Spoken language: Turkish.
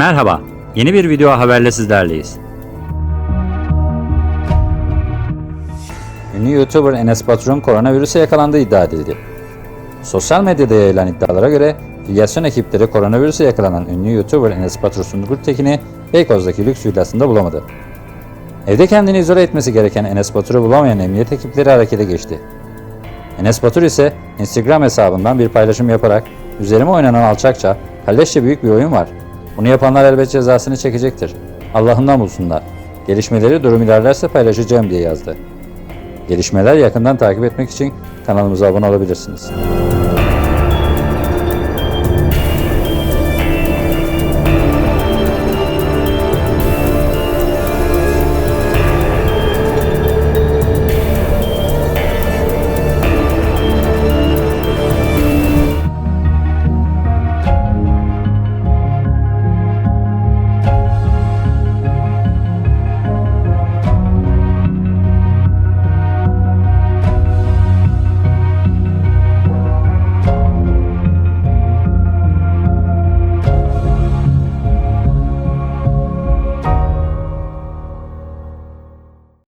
Merhaba, yeni bir video haberle sizlerleyiz. Ünlü YouTuber Enes Batur'un koronavirüse yakalandığı iddia edildi. Sosyal medyada yayılan iddialara göre filyasyon ekipleri koronavirüse yakalanan ünlü YouTuber Enes Batur Sungur Tekin'i Beykoz'daki lüks villasında bulamadı. Evde kendini izole etmesi gereken Enes Batur'u bulamayan emniyet ekipleri harekete geçti. Enes Batur ise Instagram hesabından bir paylaşım yaparak üzerime oynanan alçakça, kalleşçe büyük bir oyun var. Bunu yapanlar elbet cezasını çekecektir. Allah'ından bulsunlar. Gelişmeleri durum ilerlerse paylaşacağım diye yazdı. Gelişmeler yakından takip etmek için kanalımıza abone olabilirsiniz.